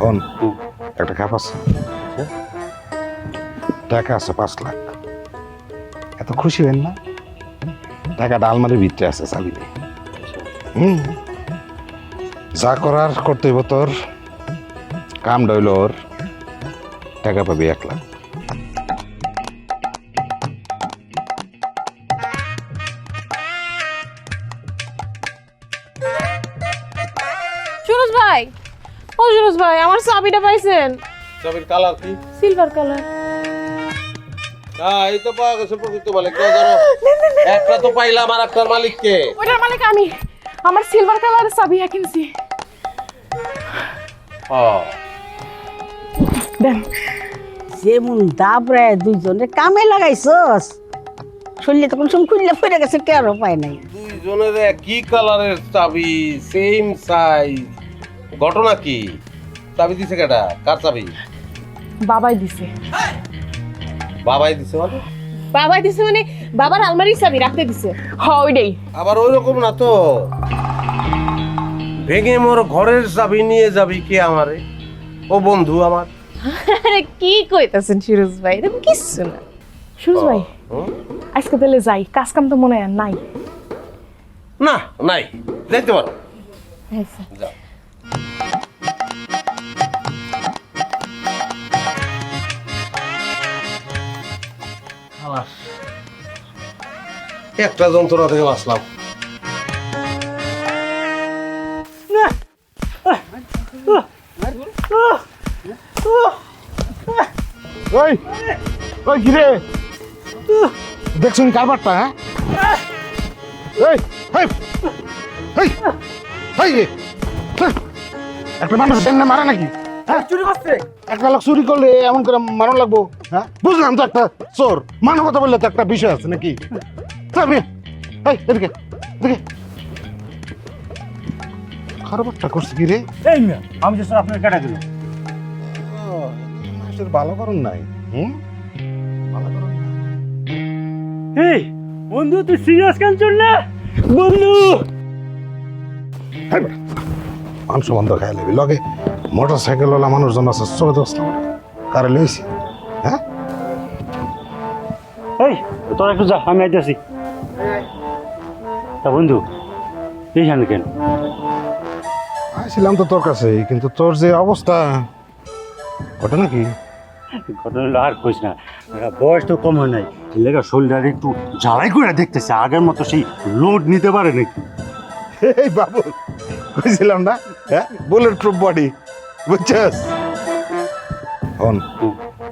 হন একটা খাপ আছে। টাকা আছে পাঁচ লাখ। এত খুশি হবেন না? টাকাটা আলমারির ভিতরে আছে, চাবি নেই হুম। যা করার করতে হইব তোর। কাম ডইল ওর। টাকা পাবি এক লাখ। সুরজ ভাই ও সুরজ ভাই আমার চাবিটা পাইছেন। চাবির কালার কি? সিলভার কালার হ্যাঁ এই তো পাওয়া গেছে প্রকৃত মালিক না ধরো একটা তো পাইলাম আর একটার মালিক কে ওইটার মালিক আমি। আমার সিলভার কালারের চাবি কিনছি। ও। দেন। যেমন দাবরে দুইজনে কামে লাগাইছস। শরীরে তখন সব খুললে পড়ে গেছে টেরও পায় নাই। দুইজনের কি কালারের চাবি? সেম সাইজ ঘটনা কি? চাবি দিছে কেটা কার চাবি? বাবাই দিছে। বাবাই দিছে মানে? বাবাই দিছে মানে বাবার আলমারির চাবি রাখতে দিছে। হ ওইটাই। আবার ওই রকম না তো? ভেঙে মোর ঘরের চাবি নিয়ে যাবি কে আমারে? ও বন্ধু আমার। আরে কি কইতাছেন সুরজ ভাই? এরকম কিচ্ছু না। সুরজ ভাই? আজকে তাহলে যাই। কাজ কাম তো মনে হয় নাই। না নাই। যাইতে পারো। আচ্ছা যাও। একটা যন্ত্রণা থেকে বাঁচলাম। ওই ওই ঘিরে দেখছুন কারবারটা হ্যাঁ? এই হেই। একটা মানুষ এমনি মারে নাকি হ্যাঁ? চুরি করছে। একটা লোক চুরি করলে এমন করে মারণ লাগবো হ্যাঁ? বুঝলাম তো একটা চোর। মানবতা বললে তো একটা বিষয় আছে নাকি? তবে এই এদিকে এদিকে। খারাপটা করছে কি রে? এই মিয়া আমি যে স্যার আপনার কেটে দিল মানুষের ভালো করুন নাই। হুম? ভালো করুন এই বন্ধু তুই সিরিয়াস কেন চললে বন্ধু! মাংস বন্ধ খাই লেবি লগে মোটর সাইকেল ওলা মানুষজন আছে চলে দোষ কারে লইছি? হ্যাঁ? এই তোরা একটু যা আমি আইতেছি। তা বন্ধু এইখানে কেন? আসছিলাম তো তোর কাছে কিন্তু তোর যে অবস্থা ওটা নাকি ঘটনা আর কইস না। বয়স তো কম হয় নাই লেগা শরীরটা একটু জ্বালাই করে দেখতেছে আগের মতো সেই লোড নিতে পারে নাকি এই বাবু কইছিলাম না? হ্যাঁ? বুলেট প্রুফ বডি বুঝছস? হন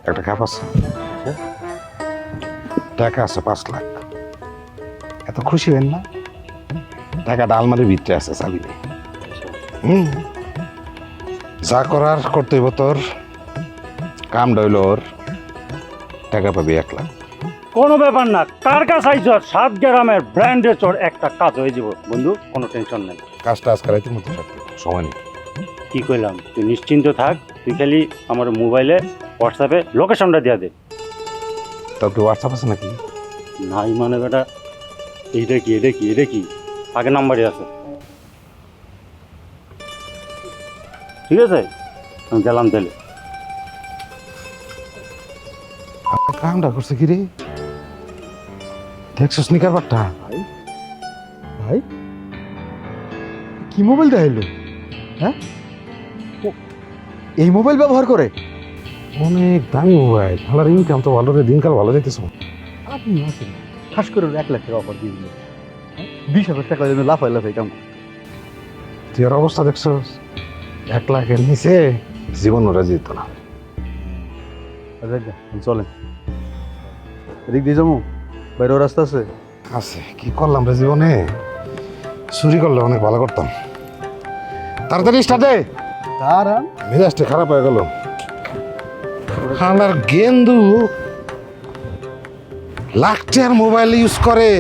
একটা খাপ আছে। টাকা আছে পাঁচ লাখ। এত খুশি হবেন না? টাকাটা আলমারির ভিতরে আছে চাবি নেই হুম। যা করার করতে হইব তোর। কাম ডইল ওর। টাকা পাবি এক লাখ। কোনো ব্যাপার না। কার কাছে আইছ সাত গ্রামের ব্র্যান্ডের চোর একটা কাজ হয়ে যাব। বন্ধু কোনো টেনশন নেই। কাজটা আজকে রাইতের মধ্যে সারতে সময় নেই। কি কইলাম? তুই নিশ্চিন্ত থাক। তুই খালি আমার মোবাইলে হোয়াটসঅ্যাপে লোকেশনটা দিয়ে দে। তোর কি হোয়াটসঅ্যাপ আছে নাকি? নাই মানে বেটা। এইটা কি এটা কি এটা কি? আগে নাম্বারই আছে। ঠিক আছে? আমি গেলাম তাহলে। কামটা করছে কি রে? দেখছ স্নিকার বারটা ভাই কি মোবাইল দেখাইলো হ্যাঁ? এই মোবাইল ব্যবহার করে? অনেক দামি মোবাইল। ভালো ইনকাম তো ভালো রে দিনকাল ভালো যাইতেছ। আপনি আসেন। ঠাস করে এক লাখ টাকা অফার দিয়ে দিল? বিশ হাজার টাকা জন্য লাফাই লাফাই কাম ওর অবস্থা দেখছ এক লাখের নিচে জীবন ওরা যেত না। আচ্ছা আচ্ছা, চলেন। এদিক দিয়ে যাব? বাইরেও রাস্তা আছে? আছে কি করলাম রে জীবনে? চুরি করলে অনেক ভালো করতাম। তাড়াতাড়ি স্টার্টে দাঁড়ান। মেজাজটা খারাপ হয়ে গেল। হালার গেন্দু লাখ টাকার মোবাইল ইউজ করে।